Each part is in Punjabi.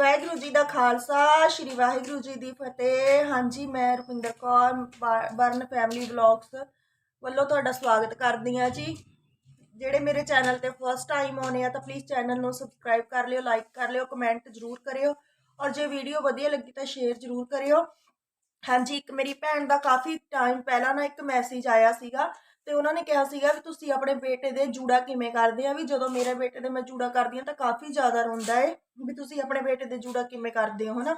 ਵਾਹਿਗੁਰੂ ਜੀ ਦਾ ਖਾਲਸਾ, ਸ੍ਰੀ ਵਾਹਿਗੁਰੂ ਜੀ ਦੀ ਫਤਿਹ। ਹਾਂਜੀ, ਮੈਂ ਰੁਪਿੰਦਰ ਕੌਰ, ਬਾ- ਬਰਨ ਫੈਮਿਲੀ ਵਲੌਗਸ ਵੱਲੋਂ ਤੁਹਾਡਾ ਸਵਾਗਤ ਕਰਦੀ ਹਾਂ ਜੀ। ਜਿਹੜੇ ਮੇਰੇ ਚੈਨਲ ਤੇ ਫਸਟ ਟਾਈਮ ਆਉਣੇ ਆ, ਤਾਂ ਪਲੀਜ਼ ਚੈਨਲ ਨੂੰ ਸਬਸਕ੍ਰਾਈਬ ਕਰ ਲਿਓ ਲਾਈਕ ਕਰ ਲਿਓ ਕਮੈਂਟ ਜ਼ਰੂਰ ਕਰਿਓ। ਔਰ ਜੇ ਵੀਡੀਓ ਵਧੀਆ ਲੱਗੀ ਤਾਂ ਸ਼ੇਅਰ ਜ਼ਰੂਰ ਕਰਿਓ। ਹਾਂਜੀ, ਇੱਕ ਮੇਰੀ ਭੈਣ ਦਾ ਕਾਫੀ ਟਾਈਮ ਪਹਿਲਾਂ ਨਾ ਇੱਕ ਮੈਸੇਜ ਆਇਆ ਸੀਗਾ ਤੇ ਉਹਨਾਂ ਨੇ ਕਿਹਾ ਸੀਗਾ ਵੀ ਤੁਸੀਂ ਆਪਣੇ ਬੇਟੇ ਦੇ ਜੂੜਾ ਕਿਵੇਂ ਕਰਦੇ ਆ? ਵੀ ਜਦੋਂ ਮੇਰੇ ਬੇਟੇ ਦੇ ਮੈਂ ਜੂੜਾ ਕਰਦੀ ਆ ਤਾਂ ਕਾਫੀ ਜ਼ਿਆਦਾ ਰੋਂਦਾ ਏ ਵੀ ਤੁਸੀਂ ਆਪਣੇ ਬੇਟੇ ਦੇ ਜੂੜਾ ਕਿਵੇਂ ਕਰਦੇ ਹੋ, ਹਨਾ?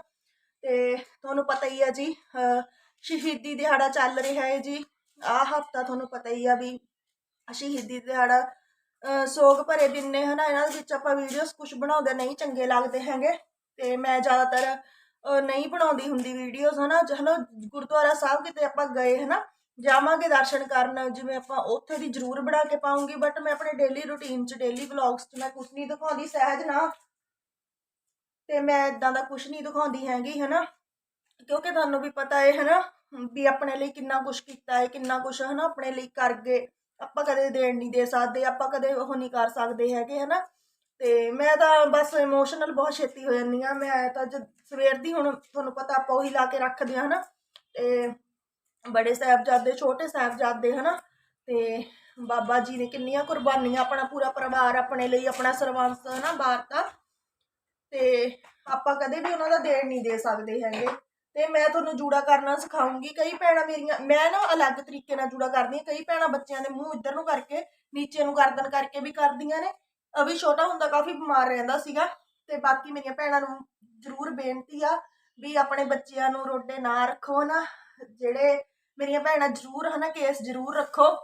ਤੇ ਤੁਹਾਨੂੰ ਪਤਾ ਹੀ ਆ ਜੀ ਸ਼ਹੀਦੀ ਦਿਹਾੜਾ ਚੱਲ ਰਿਹਾ ਹੈ ਜੀ। ਆਹ ਹਫਤਾ ਤੁਹਾਨੂੰ ਪਤਾ ਹੀ ਆ ਵੀ ਸ਼ਹੀਦੀ ਦਿਹਾੜਾ ਸੋਗ ਭਰੇ ਦਿਨ ਨੇ, ਹਨਾ? ਇਹਨਾਂ ਦੇ ਵਿੱਚ ਆਪਾਂ ਵੀਡੀਓਜ਼ ਕੁਝ ਬਣਾਉਂਦੇ ਨਹੀਂ, ਚੰਗੇ ਲੱਗਦੇ ਹੈਗੇ। ਤੇ ਮੈਂ ਜ਼ਿਆਦਾਤਰ ਨਹੀਂ ਬਣਾਉਂਦੀ ਹੁੰਦੀ ਵੀਡੀਓਜ਼ ਹਨਾ? ਜ- ਹਨਾ? ਗੁਰਦੁਆਰਾ ਸਾਹਿਬ ਕਿਤੇ ਆਪਾਂ ਗਏ, ਹਨਾ? ਜਾਵਾਂਗੇ ਦਰਸ਼ਨ ਕਰਨ, ਜਿਵੇਂ ਆਪਾਂ ਉੱਥੇ ਦੀ ਜ਼ਰੂਰ ਬਣਾ ਕੇ ਪਾਉਂਗੀ ਬਟ ਮੈਂ ਆਪਣੇ ਡੇਲੀ ਰੁਟੀਨ 'ਚ ਡੇਲੀ ਵਲੌਗਸ 'ਚ ਮੈਂ ਕੁਝ ਨਹੀਂ ਦਿਖਾਉਂਦੀ, ਸਹਿਜ ਨਾ। ਤੇ ਮੈਂ ਇਦਾਂ ਦਾ ਕੁਝ ਨਹੀਂ ਦਿਖਾਉਂਦੀ ਹੈਗੀ, ਹਨਾ? ਕਿਉਂਕਿ ਤੁਹਾਨੂੰ ਵੀ ਪਤਾ ਹੈ ਹਨਾ, ਵੀ ਆਪਣੇ ਲਈ ਕਿੰਨਾ ਕੁਝ ਕੀਤਾ ਹੈ, ਕਿੰਨਾ ਕੁਝ ਹਨਾ, ਆਪਣੇ ਲਈ ਕਰ ਗਏ। ਆਪਾਂ ਕਦੇ ਦੇਣ ਨਹੀਂ ਦੇ ਸਕਦੇ, ਆਪਾਂ ਕਦੇ ਉਹ ਨਹੀਂ ਕਰ ਸਕਦੇ ਹੈਗੇ, ਹਨਾ? ਤੇ ਮੈਂ ਤਾਂ ਬਸ ਇਮੋਸ਼ਨਲ ਬਹੁਤ ਛੇਤੀ ਹੋ ਜਾਂਦੀ ਆ ਮੈਂ ਤਾਂ ਜਦ ਸਵੇਰ ਦੀ ਹੁਣ ਤੁਹਾਨੂੰ ਪਤਾ ਆਪਾਂ ਉਹੀ ਲਾ ਕੇ ਰੱਖਦੇ ਆ ਹਨਾ? ਤੇ ਬੜੇ ਸਾਹਿਬਜ਼ਾਦੇ, ਛੋਟੇ ਸਾਹਿਬਜ਼ਾਦੇ, ਹਨਾ? ਤੇ ਬਾਬਾ ਜੀ ਨੇ ਕਿੰਨੀਆਂ ਕੁਰਬਾਨੀਆਂ, ਆਪਣਾ ਪੂਰਾ ਪਰਿਵਾਰ ਆਪਣੇ ਲਈ, ਆਪਣਾ ਸਰਵੰਸ, ਹਨਾ ਵਾਰਤਾ ਤੇ ਆਪਾਂ ਕਦੇ ਵੀ ਉਹਨਾਂ ਦਾ ਦੇਣ ਨਹੀਂ ਦੇ ਸਕਦੇ ਹੈਗੇ। ਤੇ ਮੈਂ ਤੁਹਾਨੂੰ ਜੂੜਾ ਕਰਨਾ ਸਿਖਾਉਂਗੀ। ਕਈ ਭੈਣਾਂ ਮੇਰੀਆਂ, ਮੈਂ ਨਾ ਅਲੱਗ ਤਰੀਕੇ ਨਾਲ ਜੂੜਾ ਕਰਦੀ ਹਾਂ। ਕਈ ਭੈਣਾਂ ਬੱਚਿਆਂ ਦੇ ਮੂੰਹ ਇੱਧਰ ਨੂੰ ਕਰਕੇ, ਨੀਚੇ ਨੂੰ ਗਰਦਨ ਕਰਕੇ ਵੀ ਕਰਦੀਆਂ ਨੇ। ਅਭੀ ਛੋਟਾ ਹੁੰਦਾ, ਕਾਫੀ ਬਿਮਾਰ ਰਹਿੰਦਾ ਸੀਗਾ। ਤੇ ਬਾਕੀ ਮੇਰੀਆਂ ਭੈਣਾਂ ਨੂੰ ਜ਼ਰੂਰ ਬੇਨਤੀ ਆ ਵੀ ਆਪਣੇ ਬੱਚਿਆਂ ਨੂੰ ਰੋਡੇ ਨਾ ਰੱਖੋ ਨਾ। ਜਿਹੜੇ ਮੇਰੀਆਂ ਭੈਣਾਂ ਜ਼ਰੂਰ ਹਨਾ ਕੇਸ ਜ਼ਰੂਰ ਰੱਖੋ।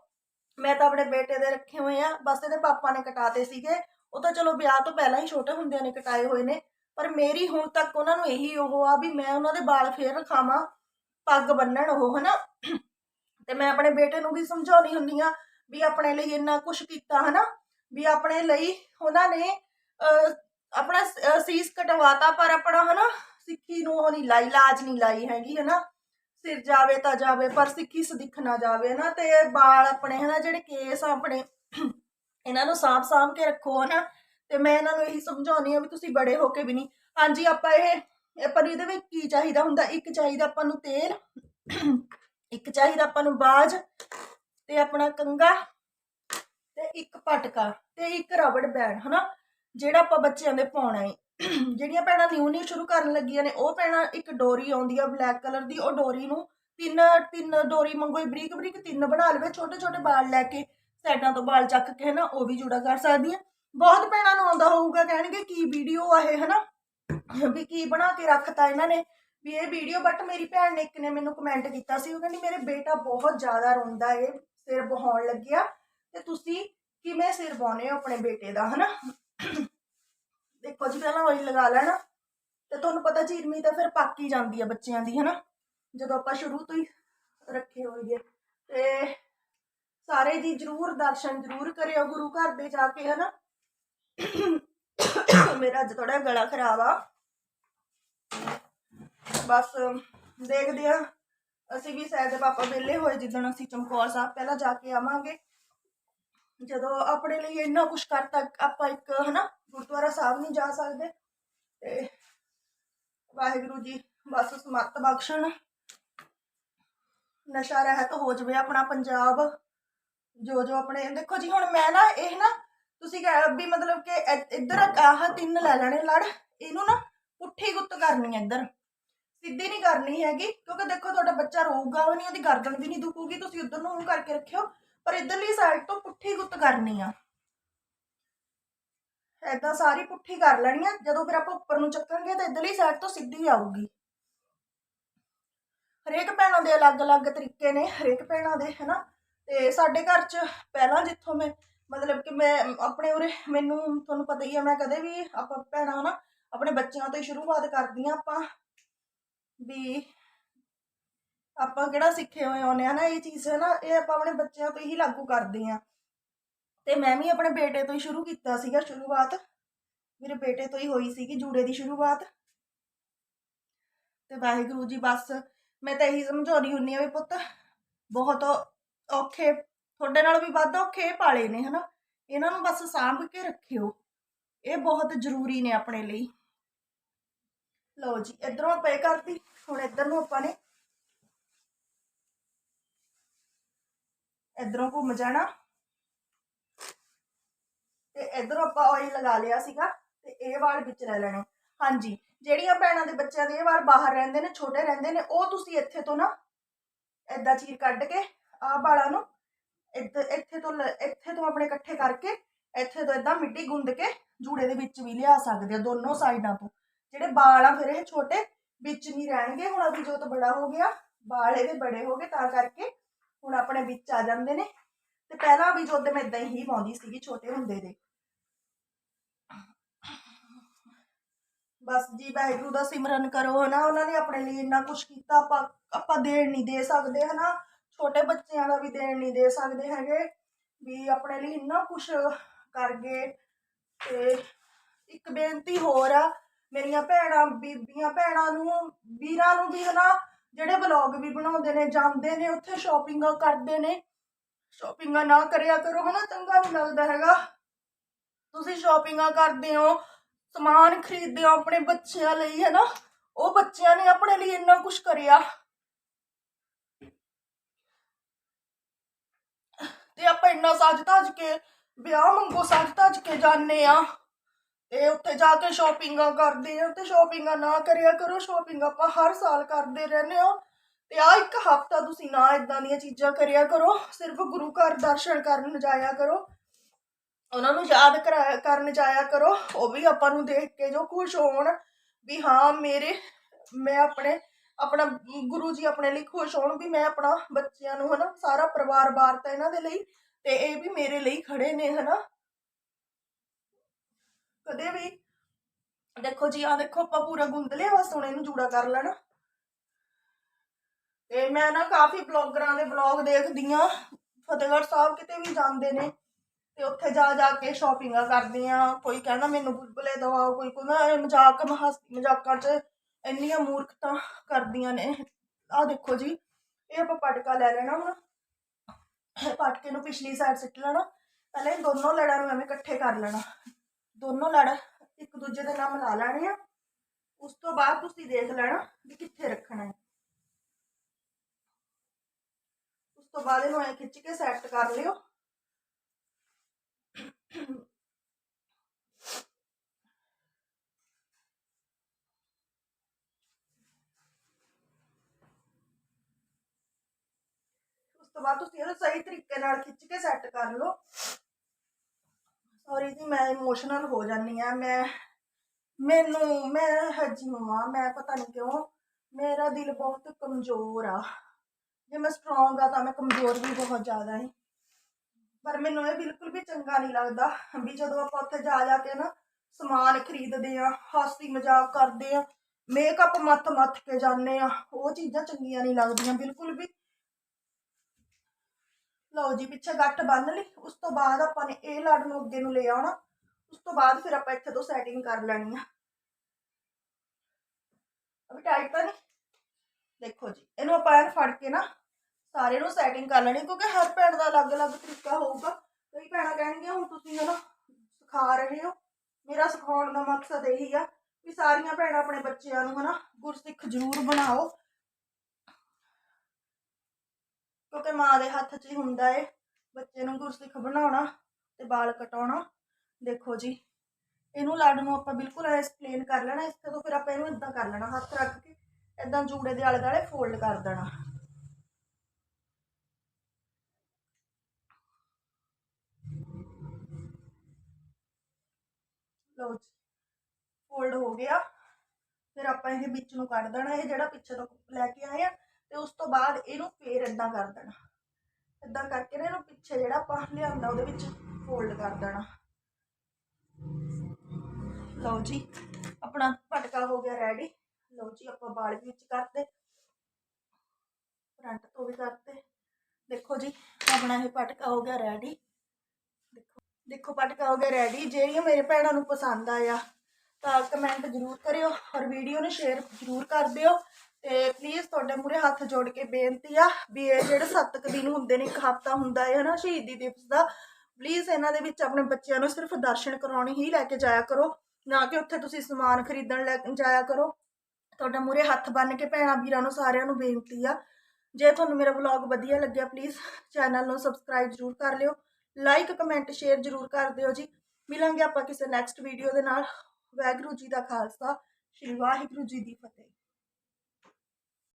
ਮੈਂ ਤਾਂ ਆਪਣੇ ਬੇਟੇ ਦੇ ਰੱਖੇ ਹੋਏ ਆ। ਬਸ ਇਹਦੇ ਪਾਪਾ ਨੇ ਕਟਾਤੇ ਸੀਗੇ। ਉਹ ਤਾਂ ਚਲੋ ਵਿਆਹ ਤੋਂ ਪਹਿਲਾਂ ਹੀ ਛੋਟੇ ਹੁੰਦਿਆਂ ਨੇ ਕਟਾਏ ਹੋਏ ਨੇ। ਪਰ ਮੇਰੀ ਹੁਣ ਤੱਕ ਉਹਨਾਂ ਨੂੰ ਇਹੀ ਉਹ ਆ ਵੀ ਮੈਂ ਉਹਨਾਂ ਦੇ ਵਾਲ ਫੇਰ ਰਖਾਵਾਂ ਪੱਗ ਬੰਨਣ ਉਹ ਹਨਾ। ਤੇ ਮੈਂ ਆਪਣੇ ਬੇਟੇ ਨੂੰ ਵੀ ਸਮਝਾਉਣੀ ਹੁੰਦੀ ਆ ਵੀ ਆਪਣੇ ਲਈ ਇੰਨਾ ਕੁਝ ਕੀਤਾ ਹਨਾ। ਵੀ ਆਪਣੇ ਲਈ ਉਹਨਾਂ ਨੇ ਅਹ, ਆਪਣਾ ਸ- ਅਹ, ਸੀਸ ਕਟਵਾਤਾ ਪਰ ਆਪਣਾ ਹਨਾ ਸਿੱਖੀ ਨੂੰ ਉਹ ਨਹੀਂ ਲਾਈ ਲਾਜ ਨਹੀਂ ਲਾਈ ਹੈਗੀ ਹਨਾ। ਸਿਰ ਜਾਵੇ ਤਾਂ ਜਾਵੇ, ਪਰ ਸਿੱਖੀ ਸਦਿਖ ਨਾ ਜਾਵੇ ਨਾ, ਤੇ ਵਾਲ ਆਪਣੇ ਹਨਾ, ਜਿਹੜੇ ਕੇਸ ਆਪਣੇ, ਇਹਨਾਂ ਨੂੰ ਸਾਫ਼ ਸਾਂਭ ਕੇ ਰੱਖੋ ਹਨਾ। ਤੇ ਮੈਂ ਇਹਨਾਂ ਨੂੰ ਇਹੀ ਸਮਝਾਉਣੀ ਆ ਵੀ ਤੁਸੀਂ ਬੜੇ ਹੋ ਕੇ ਵੀ ਨਹੀਂ। ਹਾਂਜੀ, ਆਪਾਂ ਇਹ, ਆਪਾਂ ਨੂੰ ਇਹਦੇ ਵਿੱਚ ਕੀ ਚਾਹੀਦਾ ਹੁੰਦਾ? ਇੱਕ ਚਾਹੀਦਾ ਆਪਾਂ ਨੂੰ ਤੇਲ, ਇੱਕ ਚਾਹੀਦਾ ਆਪਾਂ ਨੂੰ ਬਾਜ, ਤੇ ਆਪਣਾ ਕੰਗਾ ਤੇ ਇੱਕ ਪਟਕਾ, ਤੇ ਇੱਕ ਰਬੜ ਬੈਂਡ ਹਨਾ, ਜਿਹੜਾ ਆਪਾਂ ਬੱਚਿਆਂ ਦੇ ਪਾਉਣਾ ਹੈ ਜਿਹੜੀਆਂ ਭੈਣਾਂ ਨਿਊ ਨਿਊ ਸ਼ੁਰੂ ਕਰਨ ਲੱਗੀਆਂ ਨੇ, ਉਹ ਭੈਣਾਂ ਇੱਕ ਡੋਰੀ ਆਉਂਦੀ ਆ ਬਲੈਕ ਕਲਰ ਦੀ, ਉਹ ਡੋਰੀ ਨੂੰ ਤਿੰਨ ਤਿੰਨ ਡੋਰੀ ਮੰਗੋਈ ਬਰੀਕ ਬਰੀਕ ਤਿੰਨ ਬਣਾ ਲਵੇ, ਛੋਟੇ ਛੋਟੇ ਬਾਲ ਲੈ ਕੇ ਸਾਈਡਾਂ ਤੋਂ ਬਾਲ ਚੱਕ ਕੇ ਹਨਾ, ਉਹ ਵੀ ਜੁੜਾ ਕਰ ਸਕਦੀਆਂ ਬਹੁਤ ਭੈਣਾਂ ਨੂੰ ਆਉਂਦਾ ਹੋਊਗਾ, ਕਹਿਣਗੇ ਕੀ ਵੀਡੀਓ ਆ ਇਹ, ਹਨਾ? ਵੀ ਕੀ ਬਣਾ ਕੇ ਰੱਖਤਾ ਇਹਨਾਂ ਨੇ, ਵੀ ਇਹ ਵੀਡੀਓ ਬਟ ਮੇਰੀ ਭੈਣ ਨੇ ਇੱਕ ਨੇ ਮੈਨੂੰ ਕਮੈਂਟ ਕੀਤਾ ਸੀ, ਉਹ ਕਹਿੰਦੀ, ਮੇਰੇ ਬੇਟਾ ਬਹੁਤ ਜ਼ਿਆਦਾ ਰੋਂਦਾ ਏ, ਸਿਰ ਬਹਾਉਣ ਲੱਗਿਆ, ਤੇ ਤੁਸੀਂ ਕਿਵੇਂ ਸਿਰ ਬਾਉਨੇ ਹੋ ਆਪਣੇ ਬੇਟੇ ਦਾ? ਹਨਾ? ਦੇਖੋ ਪਹਿਲਾਂ ਉਹੀ ਲਗਾ ਲੈਣਾ। ਤੇ ਤੁਹਾਨੂੰ ਪਤਾ ਚੀਰਮੀ ਤਾਂ ਫਿਰ ਪੱਕ ਹੀ ਜਾਂਦੀ ਆ ਬੱਚਿਆਂ ਦੀ, ਹਨਾ? ਜਦੋਂ ਆਪਾਂ ਸ਼ੁਰੂ ਤੋਂ ਹੀ ਰੱਖੇ ਹੋਈਏ। ਤੇ ਸਾਰੇ ਜੀ ਜਰੂਰ ਦਰਸ਼ਨ ਜਰੂਰ ਕਰਿਓ ਗੁਰੂ ਘਰ ਦੇ ਜਾ ਕੇ, ਹਨਾ? ਮੇਰਾ ਅੱਜ ਥੋੜਾ ਗਲਾ ਖਰਾਬ ਆ। ਬਸ ਦੇਖਦੇ ਆ। ਅਸੀਂ ਵੀ ਸੈਦ ਪਾਪਾ ਵਿਹਲੇ ਹੋਏ ਜਿੱਦਣ ਅਸੀਂ ਚਮਕੌਰ ਸਾਹਿਬ ਪਹਿਲਾਂ ਜਾ ਕੇ ਆਵਾਂਗੇ। ਜਦੋਂ ਆਪਣੇ ਲਈ ਇੰਨਾ ਕੁਝ ਕਰਤਾ, ਆਪਾਂ ਇੱਕ, ਹਨਾ? ਗੁਰਦੁਆਰਾ ਸਾਹਿਬ ਨਹੀਂ ਜਾ ਸਕਦੇ। ਤੇ ਵਾਹਿਗੁਰੂ ਜੀ ਬਸ ਸਮੱਤ ਬਖਸ਼ਣ। ਨਸ਼ਾ ਰਹਿਤ ਹੋ ਜਵੇ ਆਪਣਾ ਪੰਜਾਬ। ਜੋ ਜੋ ਆਪਣੇ ਦੇਖੋ ਜੀ, ਹੁਣ ਮੈਂ ਨਾ ਇਹ ਨਾ ਤੁਸੀਂ ਕਹਿ ਵੀ ਮਤਲਬ ਕਿ ਇੱਧਰ ਆਹ ਤਿੰਨ ਲੈ ਲੈਣੇ ਲੜ। ਇਹਨੂੰ ਨਾ ਪੁੱਠੀ ਗੁੱਤ ਕਰਨੀ ਹੈ ਇੱਧਰ। ਸਿੱਧੀ ਨਹੀਂ ਕਰਨੀ ਹੈਗੀ, ਕਿਉਂਕਿ ਦੇਖੋ ਤੁਹਾਡਾ ਬੱਚਾ ਰੋਊਗਾ ਵੀ ਨਹੀਂ, ਉਹਦੀ ਗਰਦਨ ਵੀ ਨਹੀਂ ਦੁਖੂਗੀ। ਤੁਸੀਂ ਉਧਰ ਨੂੰ ਮੂੰਹ ਕਰਕੇ ਰੱਖਿਓ। ਪਰ ਇਧਰਲੀ ਸਾਈਡ ਤੋਂ ਪੁੱਠੀ ਗੁੱਤ ਕਰਨੀ ਆ। ਏਦਾਂ ਸਾਰੀ ਪੁੱਠੀ ਕਰ ਲੈਣੀ ਆ, ਜਦੋਂ ਫਿਰ ਆਪਾਂ ਉੱਪਰ ਨੂੰ ਚੱਕਾਂਗੇ ਤਾਂ ਇਧਰਲੀ ਸਾਈਡ ਤੋਂ ਸਿੱਧੀ ਆਊਗੀ। ਹਰੇਕ ਭੈਣਾਂ ਦੇ ਅਲੱਗ-ਅਲੱਗ ਤਰੀਕੇ ਨੇ, ਹਰੇਕ ਭੈਣਾਂ ਦੇ, ਹਨਾ? ਤੇ ਸਾਡੇ ਘਰ 'ਚ ਪਹਿਲਾਂ ਜਿੱਥੋਂ ਮੈਂ, ਮਤਲਬ ਕਿ ਮੈਂ ਆਪਣੇ ਉਰੇ, ਮੈਨੂੰ ਤੁਹਾਨੂੰ ਪਤਾ ਹੀ ਆ, ਮੈਂ ਕਦੇ ਵੀ ਆਪਾਂ ਭੈਣਾਂ, ਹਨਾ, ਆਪਣੇ ਬੱਚਿਆਂ ਤੋਂ ਹੀ ਸ਼ੁਰੂਆਤ ਕਰਦੀਆਂ ਆਪਾਂ ਵੀ ਆਪਾਂ ਕਿਹੜਾ ਸਿੱਖੇ ਹੋਏ ਆਉਂਦੇ ਆ ਨਾ, ਇਹ ਚੀਜ਼ ਹੈ ਨਾ ਇਹ ਆਪਾਂ ਆਪਣੇ ਬੱਚਿਆਂ ਤੋਂ ਹੀ ਲਾਗੂ ਕਰਦੇ ਆ। ਤੇ ਮੈਂ ਵੀ ਆਪਣੇ ਬੇਟੇ ਤੋਂ ਹੀ ਸ਼ੁਰੂ ਕੀਤਾ ਸੀਗਾ ਸ਼ੁਰੂਆਤ। ਮੇਰੇ ਬੇਟੇ ਤੋਂ ਹੀ ਹੋਈ ਸੀਗੀ ਜੂੜੇ ਦੀ ਸ਼ੁਰੂਆਤ। ਤੇ ਵਾਹਿਗੁਰੂ ਜੀ ਬਸ, ਮੈਂ ਤਾਂ ਇਹੀ ਸਮਝਾਉਣੀ ਹੁੰਨੀ ਆ ਵੀ ਪੁੱਤ, ਬਹੁਤ ਔਖੇ, ਤੁਹਾਡੇ ਨਾਲ ਵੀ ਵੱਧ ਔਖੇ ਪਾਲੇ ਨੇ, ਹਨਾ? ਇਹਨਾਂ ਨੂੰ ਬਸ ਸਾਂਭ ਕੇ ਰੱਖਿਓ। ਇਹ ਬਹੁਤ ਜ਼ਰੂਰੀ ਨੇ ਆਪਣੇ ਲਈ। ਲਓ ਜੀ, ਇਧਰੋਂ ਆਪਾਂ ਇਹ ਕਰਤੀ, ਹੁਣ ਇੱਧਰ ਨੂੰ ਆਪਾਂ ਨੇ ਇਧਰੋਂ ਘੁੰਮ ਜਾਣਾ। ਤੇ ਇਧਰੋਂ ਆਪਾਂ ਆਇਲ ਲਗਾ ਲਿਆ ਸੀਗਾ ਤੇ ਇਹ ਵਾਲ ਵਿੱਚ ਲੈ ਲੈਣੇ। ਹਾਂਜੀ, ਜਿਹੜੀਆਂ ਭੈਣਾਂ ਦੇ ਬੱਚਿਆਂ ਦੇ ਇਹ ਵਾਲ ਬਾਹਰ ਰਹਿੰਦੇ ਨੇ, ਛੋਟੇ ਰਹਿੰਦੇ ਨੇ, ਉਹ ਤੁਸੀਂ ਇੱਥੇ ਤੋਂ ਨਾ ਏਦਾਂ ਚੀਰ ਕੱਢ ਕੇ ਆਹ ਵਾਲਾਂ ਨੂੰ ਇੱਧਰ ਇੱਥੇ ਤੋਂ ਇੱਥੇ ਤੋਂ ਆਪਣੇ ਇਕੱਠੇ ਕਰਕੇ ਇੱਥੇ ਤੋਂ ਇਦਾਂ ਮਿੱਟੀ ਗੁੰਦ ਕੇ ਜੂੜੇ ਦੇ ਵਿੱਚ ਵੀ ਲਿਆ ਸਕਦੇ ਆ ਦੋਨੋਂ ਸਾਈਡਾਂ ਤੋਂ। ਜਿਹੜੇ ਵਾਲ ਆ ਫਿਰ ਇਹ ਛੋਟੇ, ਵਿੱਚ ਨਹੀਂ ਰਹਿਣਗੇ, ਹੁਣ ਅਭਿਜੋਤ ਬੜਾ ਹੋ ਗਿਆ ਵਾਲ ਇਹਦੇ ਬੜੇ ਹੋ ਗਏ, ਤਾਂ ਕਰਕੇ ਹੁਣ ਆਪਣੇ ਵਿੱਚ ਆ ਜਾਂਦੇ ਨੇ। ਤੇ ਪਹਿਲਾਂ ਅਭਿਜੋਤ ਦੇ ਮੈਂ ਇਦਾਂ ਹੀ ਪਾਉਂਦੀ ਸੀਗੀ ਛੋਟੇ ਹੁੰਦੇ ਦੇ। ਬਸ ਜੀ ਵਾਹਿਗੁਰੂ ਦਾ ਸਿਮਰਨ ਕਰੋ, ਹਨਾ? ਉਹਨਾਂ ਨੇ ਆਪਣੇ ਲਈ ਇੰਨਾ ਕੁਝ ਕੀਤਾ, ਆਪਾਂ ਆਪਾਂ ਦੇਣ ਨਹੀਂ ਦੇ ਸਕਦੇ, ਹਨਾ? ਛੋਟੇ ਬੱਚਿਆਂ ਦਾ ਵੀ ਦੇਣ ਨਹੀਂ ਦੇ ਸਕਦੇ ਹੈਗੇ, ਵੀ ਆਪਣੇ ਲਈ ਇੰਨਾ ਕੁਝ ਕਰ ਗਏ। ਤੇ ਇੱਕ ਬੇਨਤੀ ਹੋਰ ਆ, ਮੇਰੀਆਂ ਭੈਣਾਂ, ਬੀਬੀਆਂ ਭੈਣਾਂ ਨੂੰ, ਵੀਰਾਂ ਨੂੰ ਵੀ, ਹਨਾ? ਜਿਹੜੇ ਵਲੌਗ ਵੀ ਬਣਾਉਂਦੇ ਨੇ, ਜਾਂਦੇ ਨੇ, ਉੱਥੇ ਸ਼ਾਪਿੰਗਾਂ ਕਰਦੇ ਨੇ। ਸ਼ਾਪਿੰਗਾਂ ਨਾ ਕਰਿਆ ਕਰੋ, ਹਨਾ? ਚੰਗਾ ਨਹੀਂ ਲੱਗਦਾ ਹੈਗਾ। ਤੁਸੀਂ ਸ਼ਾਪਿੰਗਾਂ ਕਰਦੇ ਹੋ ਸਮਾਨ ਖਰੀਦਦੇ ਹੋ ਆਪਣੇ ਬੱਚਿਆਂ ਲਈ ਹੈ ਨਾ ਉਹ ਬੱਚਿਆਂ ਨੇ ਆਪਣੇ ਲਈ ਇੰਨਾ ਕੁਝ ਕਰਿਆ। ਤੇ ਆਪਾਂ ਇੰਨਾ ਸੱਜ ਧੱਜ ਕੇ, ਵਿਆਹ ਮੰਗੋ ਸੱਜ ਧੱਜ ਕੇ ਜਾਂਦੇ ਆ। ਤੇ ਉੱਥੇ ਜਾ ਕੇ ਸ਼ਾਪਿੰਗਾਂ ਕਰਦੇ ਆ ਤੇ ਸ਼ਾਪਿੰਗਾਂ ਨਾ ਕਰਿਆ ਕਰੋ ਸ਼ਾਪਿੰਗ ਆਪਾਂ ਹਰ ਸਾਲ ਕਰਦੇ ਰਹਿੰਦੇ ਆ ਤੇ ਆ ਇੱਕ ਹਫਤਾ ਤੁਸੀਂ ਨਾ ਇਦਾਂ ਦੀਆਂ ਚੀਜ਼ਾਂ ਕਰਿਆ ਕਰੋ, ਸਿਰਫ ਗੁਰੂ ਘਰ ਦਰਸ਼ਨ ਕਰਨ ਜਾਇਆ ਕਰੋ। ਉਹਨਾਂ ਨੂੰ ਯਾਦ ਕਰਾਇਆ ਕਰਨ ਜਾਇਆ ਕਰੋ। ਉਹ ਵੀ ਆਪਾਂ ਨੂੰ ਦੇਖ ਕੇ ਜੋ ਖੁਸ਼ ਹੋਣ ਵੀ ਹਾਂ, ਮੇਰੇ, ਮੈਂ ਆਪਣੇ, ਆਪਣਾ ਗੁਰੂ ਜੀ ਆਪਣੇ ਲਈ ਖੁਸ਼ ਹੋਣ ਵੀ ਮੈਂ ਆਪਣਾ ਬੱਚਿਆਂ ਨੂੰ ਹਨਾ, ਸਾਰਾ ਪਰਿਵਾਰ ਵਾਰਤਾ ਇਹਨਾਂ ਦੇ ਲਈ ਤੇ ਇਹ ਵੀ ਮੇਰੇ ਲਈ ਖੜੇ ਨੇ ਹਨਾ। ਕਦੇ ਵੀ ਦੇਖੋ ਜੀ ਆ ਦੇਖੋ ਆਪਾਂ ਪੂਰਾ ਗੁੰਦ ਲਿਆ ਬਸ ਹੁਣ ਇਹਨੂੰ ਜੂੜਾ ਕਰ ਲੈਣਾ। ਤੇ ਮੈਂ ਨਾ ਕਾਫੀ ਬਲੌਗਰਾਂ ਦੇ ਬਲੌਗ ਦੇਖਦੀ ਆ ਫਤਿਹਗੜ੍ਹ ਸਾਹਿਬ ਕਿਤੇ ਵੀ ਜਾਂਦੇ ਨੇ। ਤੇ ਉੱਥੇ ਜਾ ਜਾ ਕੇ ਸ਼ਾਪਿੰਗਾਂ ਕਰਦੇ ਆ ਕੋਈ ਕਹਿੰਦਾ ਮੈਨੂੰ ਬੁਲਬੁਲੇ ਦਵਾਓ, ਕੋਈ ਕੋਈ ਨਾ ਇਹ ਮਜ਼ਾਕ ਮਹਸ- ਮਜ਼ਾਕਾਂ 'ਚ ਇੰਨੀਆਂ ਮੂਰਖਤਾ ਕਰਦੀਆਂ ਨੇ। ਆਹ ਦੇਖੋ ਜੀ, ਇਹ ਆਪਾਂ ਪਟਕਾ ਲੈ ਲੈਣਾ ਹੁਣ। ਇਹ ਪਟਕੇ ਨੂੰ ਪਿਛਲੀ ਸਾਈਡ ਸਿੱਟ ਲੈਣਾ, ਪਹਿਲੇ ਇਹ ਦੋਨੋਂ ਲੜਾਂ ਨੂੰ ਐਵੇਂ ਇਕੱਠੇ ਕਰ ਲੈਣਾ। ਦੋਨੋਂ ਲੜ ਇੱਕ ਦੂਜੇ ਦੇ ਨਾਲ ਮਿਲਾ ਲੈਣੇ ਆ। ਉਸ ਤੋਂ ਬਾਅਦ ਤੁਸੀਂ ਦੇਖ ਲੈਣਾ ਵੀ ਕਿੱਥੇ ਰੱਖਣਾ ਹੈ। ਉਸ ਤੋਂ ਬਾਅਦ ਇਹਨੂੰ ਐ ਖਿੱਚ ਕੇ ਸੈੱਟ ਕਰ ਲਿਓ। ਉਸ ਤੋਂ ਬਾਅਦ ਤੁਸੀਂ ਇਹਨੂੰ ਸਹੀ ਤਰੀਕੇ ਨਾਲ ਖਿੱਚ ਕੇ ਸੈੱਟ ਕਰ ਲਓ। ਸੌਰੀ ਜੀ, ਮੈਂ ਇਮੋਸ਼ਨਲ ਹੋ ਜਾਂਦੀ ਆ ਮੈਂ, ਮੈਨੂੰ, ਮੈਂ ਹੱਜੀ ਹਾਂ ਮੈਂ ਪਤਾ ਨਹੀਂ ਕਿਉਂ। ਮੇਰਾ ਦਿਲ ਬਹੁਤ ਕਮਜ਼ੋਰ ਆ। ਜੇ ਮੈਂ ਸਟਰੋਂਗ ਆ ਤਾਂ ਮੈਂ ਕਮਜ਼ੋਰ ਵੀ ਬਹੁਤ ਜ਼ਿਆਦਾ ਹਾਂ। ਪਰ ਮੈਨੂੰ ਇਹ ਬਿਲਕੁਲ ਵੀ ਚੰਗਾ ਨਹੀਂ ਲੱਗਦਾ ਵੀ ਜਦੋਂ ਆਪਾਂ ਉੱਥੇ ਜਾ ਜਾ ਕੇ ਨਾ ਸਮਾਨ ਖਰੀਦਦੇ ਆ ਹਾਸੀ ਮਜ਼ਾਕ ਕਰਦੇ ਆ ਮੇਕਅਪ ਮੱਥ ਮੱਥ ਕੇ ਜਾਂਦੇ ਆ ਉਹ ਚੀਜ਼ਾਂ ਚੰਗੀਆਂ ਨਹੀਂ ਲੱਗਦੀਆਂ, ਬਿਲਕੁਲ ਵੀ। ਲਓ ਜੀ, ਪਿੱਛੇ ਗੱਠ ਬੰਨ ਲਈ, ਉਸ ਤੋਂ ਬਾਅਦ ਆਪਾਂ ਨੇ ਇਹ ਲੜ ਨੂੰ ਅੱਗੇ ਨੂੰ ਲੈ ਆਉਣਾ, ਉਸ ਤੋਂ ਬਾਅਦ ਫਿਰ ਆਪਾਂ ਇੱਥੇ ਤੋਂ ਸੈਟਿੰਗ ਕਰ ਲੈਣੀ ਆ। ਅਭੀ ਟਾਈਟ ਤਾਂ ਨਹੀਂ? ਦੇਖੋ ਜੀ, ਇਹਨੂੰ ਆਪਾਂ ਐਨ ਫੜ ਕੇ ਨਾ ਸਾਰੇ ਨੂੰ ਸੈਟਿੰਗ ਕਰ ਲੈਣੀ, ਕਿਉਂਕਿ ਹਰ ਭੈਣ ਦਾ ਅਲੱਗ-ਅਲੱਗ ਤਰੀਕਾ ਹੋਊਗਾ। ਕਈ ਭੈਣਾਂ ਕਹਿਣਗੀਆਂ, ਹੁਣ ਤੁਸੀਂ ਹਨਾ ਸਿਖਾ ਰਹੇ ਹੋ। ਮੇਰਾ ਸਿਖਾਉਣ ਦਾ ਮਕਸਦ ਇਹੀ ਆ ਵੀ ਸਾਰੀਆਂ ਭੈਣਾਂ ਆਪਣੇ ਬੱਚਿਆਂ ਨੂੰ ਹਨਾ, ਗੁਰਸਿੱਖ ਜ਼ਰੂਰ ਬਣਾਓ। ਕਿਉਂਕਿ ਮਾਂ ਦੇ ਹੱਥ 'ਚ ਹੀ ਹੁੰਦਾ ਏ, ਬੱਚੇ ਨੂੰ ਗੁਰਸਿੱਖ ਬਣਾਉਣਾ ਤੇ ਵਾਲ ਕਟਾਉਣਾ। ਦੇਖੋ ਜੀ, ਇਹਨੂੰ ਲੜ ਨੂੰ ਆਪਾਂ ਬਿਲਕੁਲ ਐਕਸਪਲੇਨ ਕਰ ਲੈਣਾ, ਇਸ ਤੋਂ ਫਿਰ ਆਪਾਂ ਇਹਨੂੰ ਇਦਾਂ ਕਰ ਲੈਣਾ, ਹੱਥ ਰੱਖ ਕੇ ਇਦਾਂ ਜੂੜੇ ਦੇ ਆਲੇ ਦੁਆਲੇ ਫੋਲਡ ਕਰ ਦੇਣਾ। ਲਓ ਜੀ ਫੋਲਡ ਹੋ ਗਿਆ। ਫਿਰ ਆਪਾਂ ਇਹ ਵਿੱਚ ਨੂੰ ਕੱਢ ਦੇਣਾ ਇਹ ਜਿਹੜਾ ਪਿੱਛੇ ਤੋਂ ਲੈ ਕੇ ਆਏ ਆ, ਤੇ ਉਸ ਤੋਂ ਬਾਅਦ ਇਹਨੂੰ ਫੇਰ ਇਦਾਂ ਕਰ ਦੇਣਾ। ਇਦਾਂ ਕਰਕੇ ਨਾ ਇਹਨੂੰ ਪਿੱਛੇ ਜਿਹੜਾ ਆਪਾਂ ਲਿਆਂਦਾ ਉਹਦੇ ਵਿੱਚ ਫੋਲਡ ਕਰ ਦੇਣਾ। ਲਓ ਜੀ, ਆਪਣਾ ਪਟਕਾ ਹੋ ਗਿਆ ਰੈਡੀ ਲਓ ਜੀ, ਆਪਾਂ ਵਾਲ ਵੀ ਵਿੱਚ ਕਰਦੇ। ਫਰੰਟ ਤੋਂ ਵੀ ਕਰਦੇ। ਦੇਖੋ ਜੀ, ਆਪਣਾ ਇਹ ਪਟਕਾ ਹੋ ਗਿਆ ਰੈਡੀ ਦੇਖੋ ਦੇਖੋ ਪਟਕਾ ਹੋ ਗਿਆ ਰੈਡੀ ਜਿਹੜੀਆਂ ਮੇਰੇ ਭੈਣਾਂ ਨੂੰ ਪਸੰਦ ਆਇਆ, ਤਾਂ ਕਮੈਂਟ ਜ਼ਰੂਰ ਕਰਿਓ ਔਰ ਵੀਡੀਓ ਨੂੰ ਸ਼ੇਅਰ ਜ਼ਰੂਰ ਕਰ ਦਿਓ। ਤੇ ਪਲੀਜ਼ ਤੁਹਾਡੇ ਮੂਰੇ ਹੱਥ ਜੋੜ ਕੇ ਬੇਨਤੀ ਆ ਵੀ ਇਹ ਜਿਹੜੇ ਸੱਤ ਕੁ ਦਿਨ ਹੁੰਦੇ ਨੇ, ਇੱਕ ਹਫਤਾ ਹੁੰਦਾ ਹੈ ਨਾ ਸ਼ਹੀਦੀ ਦਿਵਸ ਦਾ ਪਲੀਜ਼ ਇਹਨਾਂ ਦੇ ਵਿੱਚ ਆਪਣੇ ਬੱਚਿਆਂ ਨੂੰ ਸਿਰਫ ਦਰਸ਼ਨ ਕਰਾਉਣੇ ਹੀ ਲੈ ਕੇ ਜਾਇਆ ਕਰੋ। ਨਾ ਕਿ ਉੱਥੇ ਤੁਸੀਂ ਸਮਾਨ ਖਰੀਦਣ ਲੈ ਜਾਇਆ ਕਰੋ। ਤੁਹਾਡੇ ਮੂਰੇ ਹੱਥ ਬੰਨ ਕੇ ਭੈਣਾਂ ਵੀਰਾਂ ਨੂੰ ਸਾਰਿਆਂ ਨੂੰ ਬੇਨਤੀ ਆ। ਜੇ ਤੁਹਾਨੂੰ ਮੇਰਾ ਵਲੌਗ ਵਧੀਆ ਲੱਗਿਆ ਪਲੀਜ਼ ਚੈਨਲ ਨੂੰ ਸਬਸਕ੍ਰਾਈਬ ਜ਼ਰੂਰ ਕਰ ਲਿਓ। ਲਾਈਕ ਕਮੈਂਟ ਸ਼ੇਅਰ ਜ਼ਰੂਰ ਕਰ ਦਿਓ ਜੀ। ਮਿਲਾਂਗੇ ਆਪਾਂ ਕਿਸੇ ਨੈਕਸਟ ਵੀਡੀਓ ਦੇ ਨਾਲ। ਵਾਹਿਗੁਰੂ ਜੀ ਦਾ ਖਾਲਸਾ, ਸ਼੍ਰੀ ਵਾਹਿਗੁਰੂ ਜੀ ਦੀ ਫਤਿਹ।